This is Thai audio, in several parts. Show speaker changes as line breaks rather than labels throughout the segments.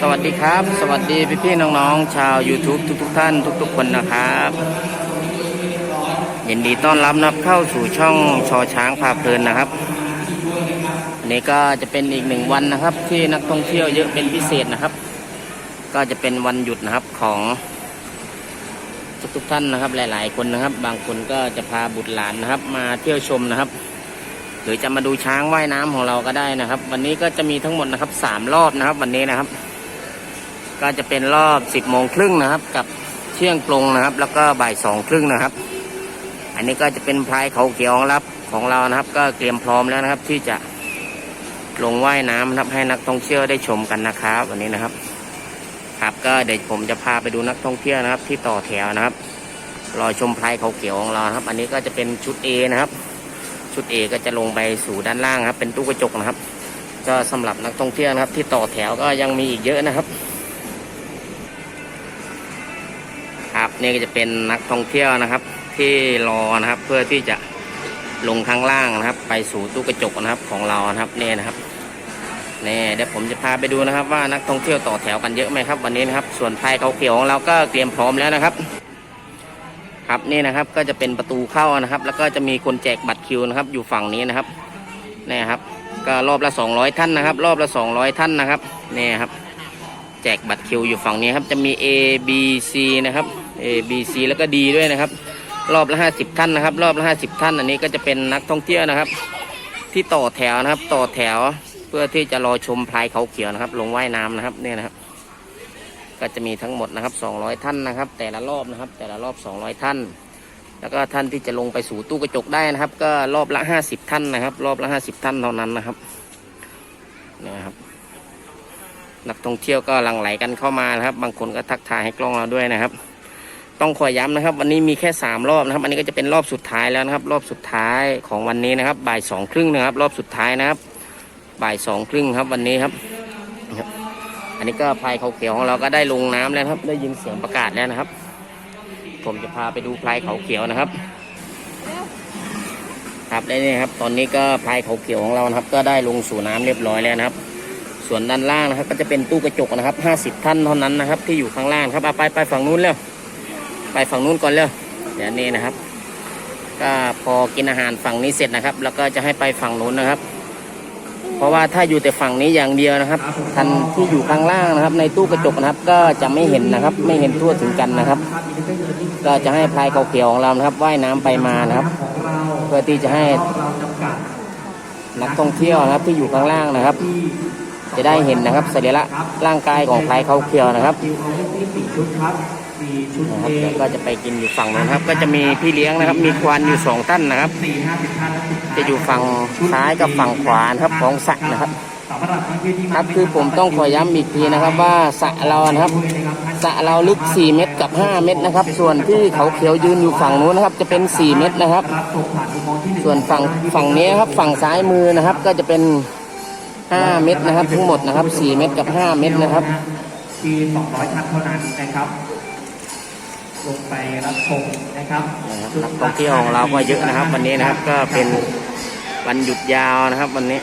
สวัสดีครับ สวัสดีพี่พี่ๆน้องๆ ชาว YouTube ทุกๆท่านทุก ๆ คนนะครับยินดีต้อนรับนับเข้าสู่ช่องชอช้างพาเพลินนะครับอันนี้ก็จะเป็นอีกหนึ่งวันนะครับ ที่นักท่องเที่ยวเยอะเป็นพิเศษนะครับ ก็จะเป็นวันหยุดนะครับของทุกๆท่านนะครับ หลาย ๆ คนนะครับ บางคนก็จะพาบุตรหลานนะครับ มาเที่ยวชมนะครับ หรือจะมาดูช้างว่ายน้ำของเราก็ได้นะครับ วันนี้ก็จะมีทั้งหมดนะครับสามรอบนะครับ วันนี้นะครับ ก็จะเป็นรอบสิบโมงครึ่งนะครับ กับเที่ยงตรงนะครับ แล้วก็บ่ายสองครึ่งนะครับ อันนี้ก็จะเป็นพลายเขาเขียวของรับของเรานะครับ ก็เตรียมพร้อมแล้วนะครับ ที่จะลงว่ายน้ำนะครับ ให้นักท่องเที่ยวได้ชมกันนะครับ วันนี้นะครับ ครับก็เดี๋ยวผมจะพาไปดูนักท่องเที่ยวนะครับ ที่ต่อแถวนะครับรอชมพลายเขาเขียวของเราครับ อันนี้ก็จะเป็นชุด A นะครับ ชุด A ก็จะลงไปสู่ด้านล่างครับ เป็นตู้กระจกนะครับ ก็สำหรับนักท่องเที่ยวนะครับ ที่ต่อแถวก็ยังมีอีกเยอะนะครับครับนี่ก็จะเป็นนักท่องเที่ยวนะครับ ที่รอนะครับเพื่อที่จะลงข้างล่างนะครับ ไปสู่ตู้กระจกนะครับของเรานะครับนี่นะครับนี่เดี๋ยวผมจะพาไปดูนะครับ ว่านักท่องเที่ยวต่อแถวกันเยอะไหมครับ วันนี้นะครับ ส่วนพายเขาเขียวของเราก็เตรียมพร้อมแล้วนะครับ ครับนี่นะครับก็จะเป็นประตูเข้านะครับ แล้วก็จะมีคนแจกบัตรคิวนะครับ อยู่ฝั่งนี้นะครับนี่ครับ ก็รอบละ 200 ท่านนะครับ รอบละ 200 ท่านนะครับนี่ครับ แจกบัตรคิวอยู่ฝั่งนี้ครับ จะมี A B C นะครับ A B C แล้วก็ D ด้วยนะครับ รอบละ 50 ท่านนะครับ รอบละ 50 ท่าน อันนี้ก็จะเป็นนักท่องเที่ยวนะครับ ที่ต่อแถวนะครับ ต่อแถวเพื่อที่จะรอชมพลายเขาเขียวนะครับ ลงว่ายน้ำนะครับเนี่ยนะครับ ก็จะมีทั้งหมดนะครับ 200 ท่านนะครับ แต่ละรอบนะครับ แต่ละรอบ 200 ท่าน แล้วก็ท่านที่จะลงไปสู่ตู้กระจกได้นะครับ ก็รอบละ 50 ท่านนะครับ รอบละ 50 ท่านเท่านั้นนะครับนะครับ นักท่องเที่ยวก็หลั่งไหลกันเข้ามานะครับ บางคนก็ทักทายให้กล้องเราด้วยนะครับ ต้องขอย้ำนะครับ วันนี้มีแค่สามรอบนะครับ อันนี้ก็จะเป็นรอบสุดท้ายแล้วนะครับ รอบสุดท้ายของวันนี้นะครับ บ่ายสองครึ่งนะครับ รอบสุดท้ายนะครับ บ่ายสองครึ่งครับวันนี้ครับ นนี้ก็พลายเขาเขียวของเราก็ได้ลงน้ำแล้วครับ ได้ยินเสียงประกาศแล้วนะครับ ผมจะพาไปดูพลายเขาเขียวนะครับ ครับได้นี่ครับ ตอนนี้ก็พลายเขาเขียวของเรานะครับ ก็ได้ลงสู่น้ำเรียบร้อยแล้วนะครับ ส่วนด้านล่างนะครับ ก็จะเป็นตู้กระจกนะครับห้าสิบท่านเท่านั้นนะครับ ที่อยู่ข้างล่างครับเอาไปไปฝั่งนู้นเร็วไปฝั่งนู้นก่อนเร็วเดี๋ยวนี้นะครับ ก็พอกินอาหารฝั่งนี้เสร็จนะครับ แล้วก็จะให้ไปฝั่งนู้นนะครับ เพราะว่าถ้าอยู่แต่ฝั่งนี้อย่างเดียวนะครับท่านที่อยู่ข้างล่างนะครับ ในตู้กระจกนะครับ ก็จะไม่เห็นนะครับ ไม่เห็นทั่วถึงกันนะครับ ก็จะให้พลายเขาเขียวของเรานะครับว่ายน้ำไปมานะครับ เพื่อที่จะให้นักท่องเที่ยวนะครับ ที่อยู่ข้างล่างนะครับ จะได้เห็นนะครับสัญลักษณ์ร่างกายของพลายเขาเขียวนะครับ
กที่สี่ชุดครับสี่ชุด
นะครับ
เอ
เดี๋ยวก็จะไปกินอยู่ฝั่งนู้นครับ ก็จะมีพี่เลี้ยงนะครับ มีควานอยู่สองท่านนะครับ
สี่ห้าสิบท่านและสุดท้าย
จะอยู่ฝั่งซ้ายกับฝั่งขวานะครับของสระนะครับ
สำหรับนักเที่ยวที่
ครับคือผมต้องขอย้ำอีกทีนะครับว่าสระเรานะครับสระเราลึก 4 เมตรกับ 5 เมตรนะครับ ส่วนที่เขาเขียวยืนอยู่ฝั่งนู้นนะครับ จะเป็น 4 เมตรนะครับ
รับส่งผ่านอุโมงค์ที่หนึ่ง
ส่วนฝั่งฝั่งนี้ครับฝั่งซ้ายมือนะครับ ก็จะเป็น 5 เมตรนะครับ ทั้งหมดนะครับ 4 เมตรกับ 5 เมตรนะครับ
ที่สองร้อยท่านเท่านั้นนะครับ ลงไปรับชมนะครับ
นะครับนักท่องเที่ยวของเราก็เยอะนะครับ วันนี้นะครับก็เป็นวันหยุดยาวนะครับ วันนี้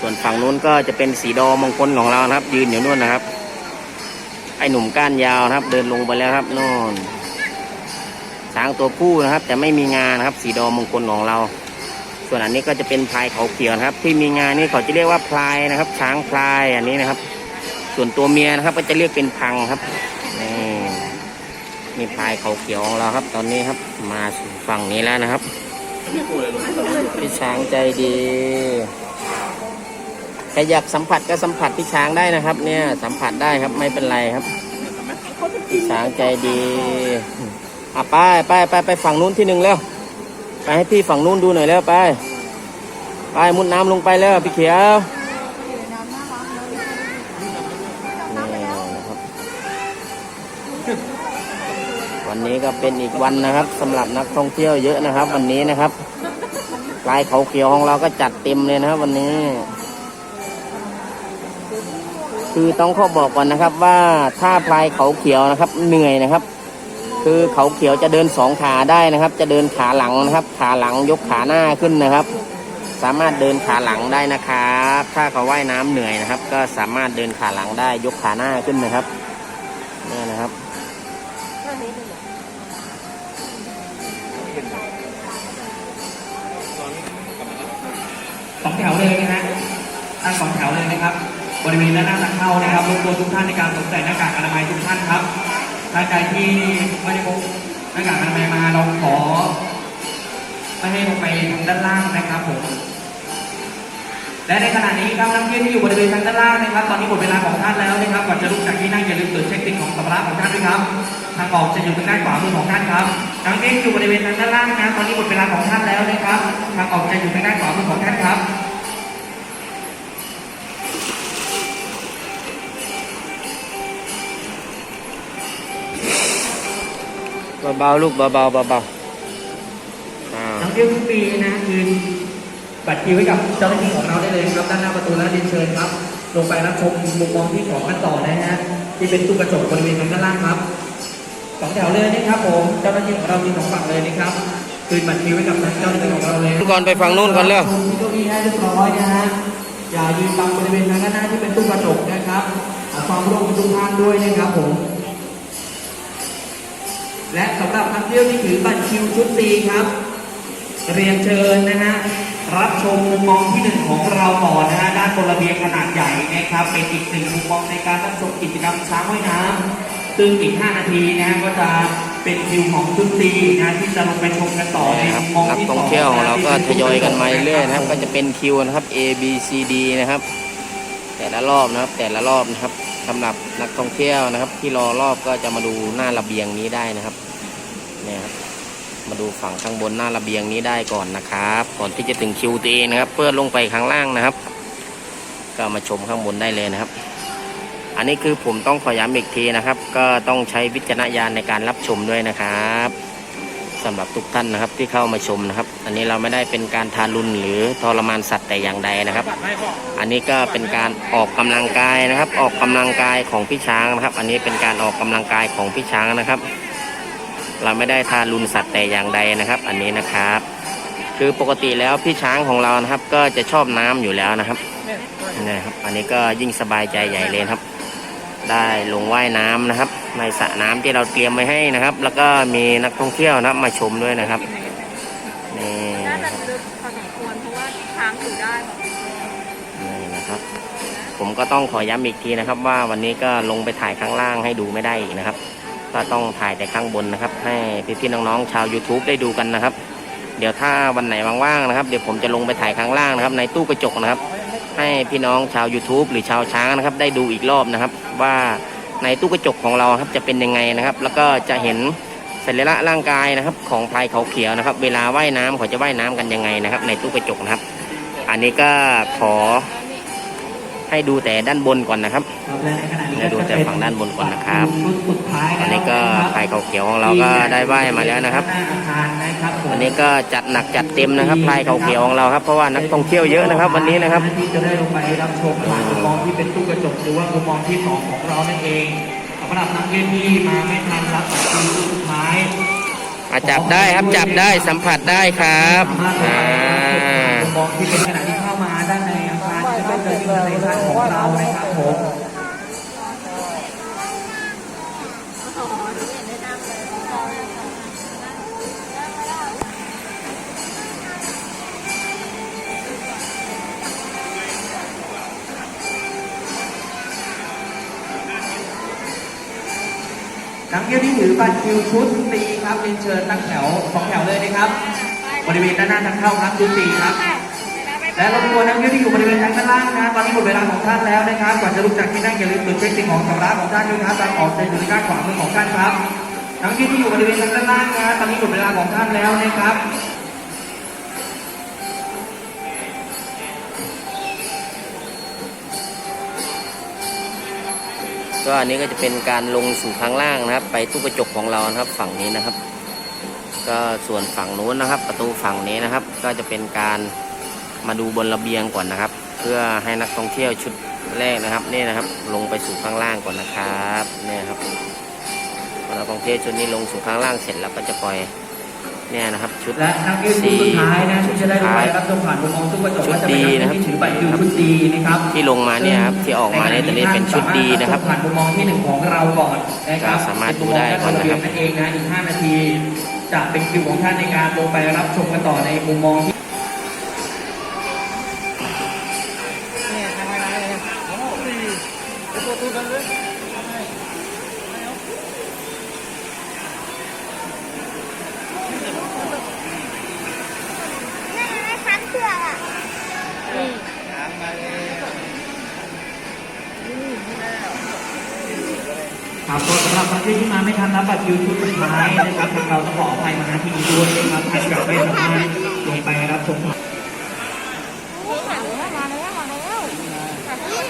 ส่วนฝั่งนู้นก็จะเป็นสีดอมงคลของเรานะครับ ยืนอยู่นู่นนะครับ ไอหนุ่มก้านยาวนะครับ เดินลงไปแล้วครับนู่นช้างตัวผู้นะครับ แต่ไม่มีงานะครับ สีดอมงคลของเรา ส่วนอันนี้ก็จะเป็นพลายเขาเขียวนะครับ ที่มีงานี่เขาจะเรียกว่าพลายนะครับ ช้างพลายอันนี้นะครับ ส่วนตัวเมียนะครับ ก็จะเรียกเป็นพังครับนี่นี่พลายเขาเขียวของเราครับ ตอนนี้ครับ มาสู่ฝั่งนี้แล้วนะครับพี่ช้างใจดีใครอยากสัมผัสก็สัมผัสพี่ช้างได้นะครับ เนี่ย สัมผัสได้ครับไม่เป็นไรครับพี่ช้างใจดีอะไปไปไปไปฝั่งนู้นที่หนึ่งแล้วไปให้พี่ฝั่งนู้นดูหน่อยแล้วไป ไปมุดน้ำลงไปแล้วพี่เขียว วันนี้ก็เป็นอีกวันนะครับสำหรับนักท่องเที่ยวเยอะนะครับ วันนี้นะครับลายเขาเขียวของเราก็จัดเต็มเลยนะครับ วันนี้ คือต้องขอบอกก่อนนะครับ ว่าถ้าพลายเขาเขียวนะครับ เหนื่อยนะครับ คือเขาเขียวจะเดินสองขาได้นะครับ จะเดินขาหลังนะครับ ขาหลังยกขาหน้าขึ้นนะครับ สามารถเดินขาหลังได้นะครับ ถ้าเขาว่ายน้ำเหนื่อยนะครับ ก็สามารถเดินขาหลังได้ยกขาหน้าขึ้นนะครับ
ถวเลยนะฮะตั้งสองแถวเลยนะครับ บริเวณด้านหน้าทางเข้านะครับรบกวนทุกท่านในการสวมใส่หน้ากากอนามัยทุกท่านครับถ้าใครที่ไม่ได้พกหน้ากากอนามัยมาเราขอไม่ให้ลงไปทางด้านล่างนะครับผม และในขณะนี้ครับนักเที่ยวที่อยู่บริเวณทางด้านล่างนะครับ ตอนนี้หมดเวลาของท่านแล้วนะครับ ก่อนจะลุกจากที่นั่งอย่าลืมตรวจเช็คบินของสัมภาระของท่านด้วยครับ ทางออกจะอยู่ทางด้านขวามือของท่านครับนักเที่ยวที่อยู่บริเวณทางด้านล่างนะ ตอนนี้หมดเวลาของท่านแล้วนะครับ ทางออกจะอยู่ทางด้านขวามือของท่านครับ
เบาๆลูกเบาๆเบาๆอ่า
นักเที่ยวทุกปีนะคืนบัตรคิวให้กับเจ้าหน้าที่ของเราได้เลยครับด้านหน้าประตูและเรียนเชิญครับ ลงไปรับชมมุมมองที่สองกันต่อนะฮะที่เป็นตู้กระจกบริเวณทางด้านล่างครับสองแถวเลยนะครับผมเจ้าหน้าที่ของเรามีสองฝั่งเลยนะครับคืนบัตรคิวให้กับทางเจ้าหน้าที่ของเราเลย
ก่อนไปฝั่งนู้นก่อนเร็ว
ชมที่เก้าอี้ให้เรียบร้อยนะฮะอย่ายืนบังบริเวณทางด้านหน้าที่เป็นตู้กระจกนะครับขอความร่วมมือทุกท่านด้วยนะครับผม และสำหรับนักเที่ยวที่ถือบัตรคิวชุดซีครับ เรียนเชิญนะฮะรับชมมุมมองที่หนึ่งของเราก่อนนะฮะด้านบนระเบียงขนาดใหญ่นะครับเป็นอีกหนึ่งมุมมองในการรับชมกิจกรรมช้างว่ายน้ำซึ่งอีก 5 นาทีนะฮะก็จะเป็นคิวของชุดซีนะที่จะลงไปชมกันต่อใน
นะครับ
มุมมอง
นัก
ที่ส
ท่
อ
อง
ง
เที่ยวของเราก็
ที่
ทยอยกันมาเรื่อยๆนะครับ ก็จะเป็นคิวนะครับ A B C D นะครับ แต่ละรอบนะครับแต่ละรอบนะครับ สำหรับนักท่องเที่ยวนะครับ ที่รอรอบก็จะมาดูหน้าระเบียงนี้ได้นะครับเนี่ยครับมาดูฝั่งข้างบนหน้าระเบียงนี้ได้ก่อนนะครับ ก่อนที่จะถึงคิวตัวเองนะครับ เพื่อลงไปข้างล่างนะครับ ก็มาชมข้างบนได้เลยนะครับ อันนี้คือผมต้องขอย้ำอีกทีนะครับ ก็ต้องใช้วิจารณญาณในการรับชมด้วยนะครับ สำหรับทุกท่านนะครับที่เข้ามาชมนะครับ อันนี้เราไม่ได้เป็นการทารุณหรือทรมานสัตว์แต่อย่างใดนะครับ อันนี้ก็เป็นการออกกำลังกายนะครับ ออกกำลังกายของพี่ช้างนะครับ อันนี้เป็นการออกกำลังกายของพี่ช้างนะครับ เราไม่ได้ทารุณสัตว์แต่อย่างใดนะครับ อันนี้นะครับ คือปกติแล้วพี่ช้างของเรานะครับ ก็จะชอบน้ำอยู่แล้วนะครับนี่นะครับ อันนี้ก็ยิ่งสบายใจใหญ่เลยครับ ได้ลงว่ายน้ำนะครับ ในสระน้ำที่เราเตรียมไว้ให้นะครับ แล้วก็มีนักท่องเที่ยวนะครับมาชมด้วยนะครับนี่
น่าจะลึกพอสมควรเพราะว่าช้างอยู่ได้
นี่นะครับ ผมก็ต้องขอย้ำอีกทีนะครับ ว่าวันนี้ก็ลงไปถ่ายข้างล่างให้ดูไม่ได้อีกนะครับ ก็ต้องถ่ายแต่ข้างบนนะครับ ให้พี่ๆน้องๆชาว YouTube ได้ดูกันนะครับ เดี๋ยวถ้าวันไหนว่างๆนะครับ เดี๋ยวผมจะลงไปถ่ายข้างล่างนะครับ ในตู้กระจกนะครับ ให้พี่น้องชาว YouTube หรือชาวช้างนะครับ ได้ดูอีกรอบนะครับ ว่าในตู้กระจกของเราครับจะเป็นยังไงนะครับ แล้วก็จะเห็นสรีระร่างกายนะครับ ของพลายเขาเขียวนะครับ เวลาว่ายน้ำเขาจะว่ายน้ำกันยังไงนะครับ ในตู้กระจกนะครับ อันนี้ก็ขอ ให้ดูแต่ด้านบนก่อนนะครับ
ครับและในขณะนี้
เดี๋ยวดูแต่ฝั่งด้านบนก่อนนะครับ
ชุดสุดท้าย
อันนี้ก็พลายเขาเขียวของเราก็ได้ว่ายมาแล้วนะครับ
หน้าอาคารนะครับผม
วันนี้ก็จัดหนักจัดเต็มนะครับพลายเขาเขียวของเราครับเพราะว่านักท่องเที่ยวเยอะนะครับ วันนี้นะครับ
ที่จะได้ลงไปรับชมผ่านมุมมองที่เป็นตู้กระจกหรือว่ามุมมองที่สองของเรานั่นเองสำหรับนักเรียนที่มาไม่ทันรับบัตรคิวชุดสุดท้าย
มาจับได้ครับจับได้สัมผัสได้ครับ
สามารถลง
อ่า
ไปรับชมมุมมองที่เป็นขณะที่เข้ามาด้านใน นเจอที่ในท่านของเรานะครับผมนักเที่ยวที่ถือบัตรคิวชุดตีครับเรียนเชิญตั้งแถวสองแถวเลยนะครับ บริเวณด้านหน้าทางเข้าครับชุดตีครับ และรบกวนนักเที่ยวที่อยู่บริเวณทางด้านล่างนะตอนนี้หมดเวลาของท่านแล้วนะครับก่อนจะลุกจากที่นั่งอย่าลืมตรวจเช็คสิ่งของสำรับของท่านด้วยนะครับทางออกจะอยู่ในด้านขวามือของท่านครับนักเที่ยวที่อยู่บริเวณทางด้านล่างนะตอนนี้หมดเวลาของท่านแล้วนะครับ
ก็อันนี้ก็จะเป็นการลงสู่ข้างล่างนะครับ ไปตู้กระจกของเรานะครับฝั่งนี้นะครับ ก็ส่วนฝั่งนู้นนะครับ ประตูฝั่งนี้นะครับ ก็จะเป็นการ มาดูบนระเบียงก่อนนะครับ เพื่อให้นักท่องเที่ยวชุดแรกนะครับนี่นะครับ ลงไปสู่ข้างล่างก่อนนะครับเนี่ยครับพอนักท่องเที่ยวชุดนี้ลงสู่ข้างล่างเสร็จแล้วก็จะปล่อยเนี่ยนะครับ ชุด
และนักเรียนชุดสุดท้ายนะที่จะได้ลงไปรับชมผ่านมุมมองตู้กระจก
ชุด
ว่าจะเป็น
ดี
นัก
นะครับ
เรียนที่ถือบัตรคิวชุดดีนะครับ
ที่ลงมาเนี่ยครับที่ออกมาเนี่ยตอนนี้เป็นชุดดีนะครับ
ผ่านมุมมองที่หนึ่งของเราก่อนนะครับ
ก็สามารถดูได้ก่อนนะครับ
เป็มุมมงการเรียนนั่นเองนะอีก5นาที จะเป็นคิวของท่านในการลงไปรับชมกันต่อในมุมมองที่
ช้างเผือกอะ
ครับก็สำหรับนักเรียนที่มาไม่ทันรับบัตรคิวชุดสุดท้ายนะครับทางเราต้องขออภัยมาณที่นี้ด้วยนะครับอาจจะไม่สามารถลงไปรับชมผ่าน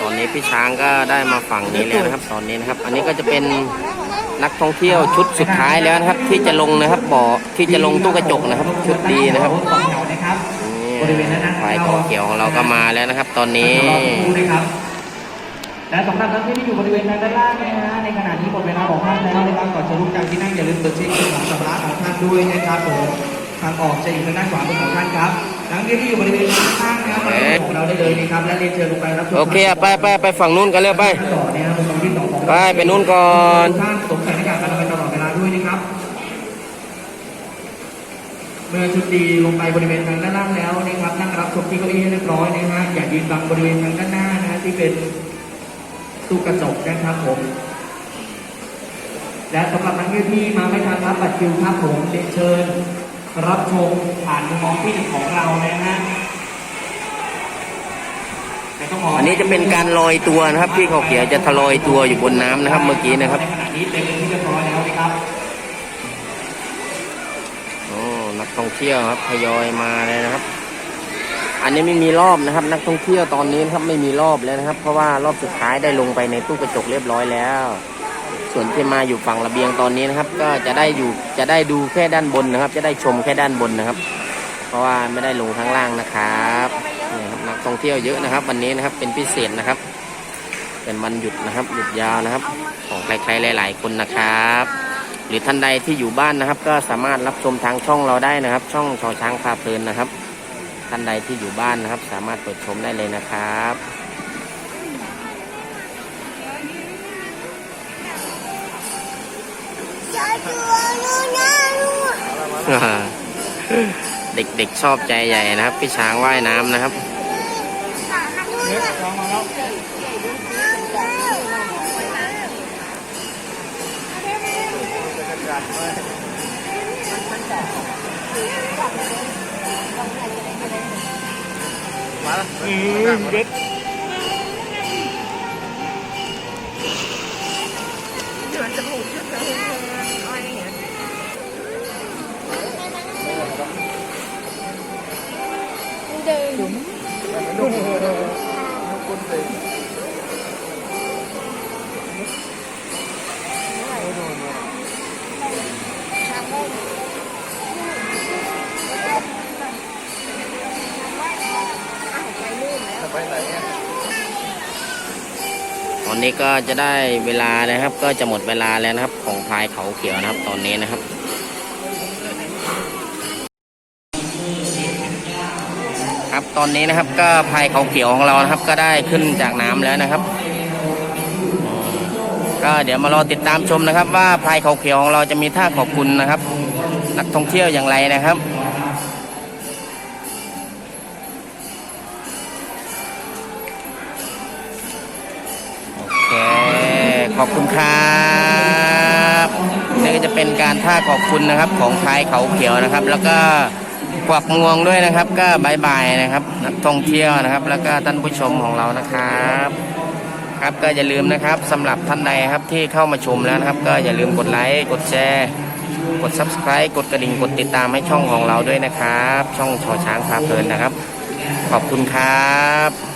ตอนนี้พี่ช้างก็ได้มาฝั่งนี้แล้วนะครับตอนนี้นะครับ อันนี้ก็จะเป็นนักท่องเที่ยวชุดสุดท้ายแล้วนะครับ ที่จะลงนะครับบ่อที่จะลงตู้กระจกนะครับ ชุดดีนะครับ
สองแถวนะครับบริเวณด้านหน้า
ไฟกอเขียวของเราก็มาแล้วนะครับ ตอนนี้
และสำหรับนักเรียนที่อยู่บริเวณทางด้านล่างนะฮะในขณะนี้หมดเวลาของท่านแล้วนะครับก่อนจะลุกจากที่นั่งอย่าลืมตรวจเช็คของสำรับของท่านด้วยนะครับผมทางออกจะอยู่ทางด้านขวามือของท่านครับนักเรียนที่อยู่บริเวณข้างๆนะครับมาดูของเราได้เลยนะครับและเรียนเชิญลงไปรับชม
โอเคอะไปไปไปฝั่งนู้นกันเลยไป
ต่อเนี่ยมุมมองที่สองของ
ไปไปนู้นก่อน
ท่านสวมใส่หน้ากากอนามัยตลอดเวลาด้วยนะครับเมื่อชุดดีลงไปบริเวณทางด้านล่างแล้วนะครับนั่งรับชมที่เก้าอี้ให้เรียบร้อยนะฮะอย่ายืนบังบริเวณทางด้านหน้านะฮะที่เป็น ตู้กระจกนะครับผม และสำหรับนักเรียนที่มาไม่ทันรับบัตรคิวครับผมเรียนเชิญ รับชมผ่านมุมมองที่หนึ่งของเรานะฮะแต่ต้องข
อันนี้จะเป็นการลอยตัวนะครับพี่เขาเขียวจะทะลอยตัวอยู่บนน้ำนะครับ เมื่อกี้นะครับ
ในขณะนี้เต็มเป็นที่เรียบร้อยแล้วนะครับ
โอ้นักท่องเที่ยวครับทยอยมาเลยนะครับ อันนี้ไม่มีรอบนะครับ นักท่องเที่ยวตอนนี้นะครับไม่มีรอบแล้วนะครับ เพราะว่ารอบสุดท้ายได้ลงไปในตู้กระจกเรียบร้อยแล้ว ส่วนที่มาอยู่ฝั่งระเบียงตอนนี้นะครับ ก็จะได้อยู่จะได้ดูแค่ด้านบนนะครับ จะได้ชมแค่ด้านบนนะครับ เพราะว่าไม่ได้ลงข้างล่างนะครับนี่ครับนักท่องเที่ยวเยอะนะครับ วันนี้นะครับเป็นพิเศษนะครับ เป็นวันหยุดนะครับ หยุดยาวนะครับ ของใครๆหลาย ๆ คนนะครับหรือท่านใดที่อยู่บ้านนะครับ ก็สามารถรับชมทางช่องเราได้นะครับ ช่องชอช้างพาเพลินนะครับ ท่านใดที่อยู่บ้านนะครับ สามารถเปิดชมได้เลยนะครับ
เจอตัวนู้นนะนู่น
เด็กๆชอบใจใหญ่นะครับ พี่ช้างว่ายน้ำนะครับ
ขา มันนู่นน่ะ
ตอน นี้ก็จะได้เวลานะครับ ก็จะหมดเวลาแล้วนะครับ ของพลายเขาเขียวนะครับ ตอนนี้นะครับครับตอนนี้นะครับก็พายเขาเขียวของเรานะครับ ก็ได้ขึ้นจากน้ำแล้วนะครับ ก็เดี๋ยวมารอติดตามชมนะครับ ว่าพายเขาเขียวของเราจะมีท่าขอบคุณนะครับ นักท่องเที่ยวอย่างไรนะครับ ครับนี่ก็จะเป็นการท่าขอบคุณนะครับของพายเขาเขียวนะครับ แล้วก็กวักงวงด้วยนะครับ ก็บายบายนะครับนักท่องเที่ยวนะครับ แล้วก็ท่านผู้ชมของเรานะครับครับก็อย่าลืมนะครับสำหรับท่านใดครับที่เข้ามาชมแล้วนะครับ ก็อย่าลืมกดไลค์กดแชร์ กด subscribe กดกระดิ่งกดติดตามให้ช่องของเราด้วยนะครับ ช่องชอช้างพาเพลินนะครับ ขอบคุณครับ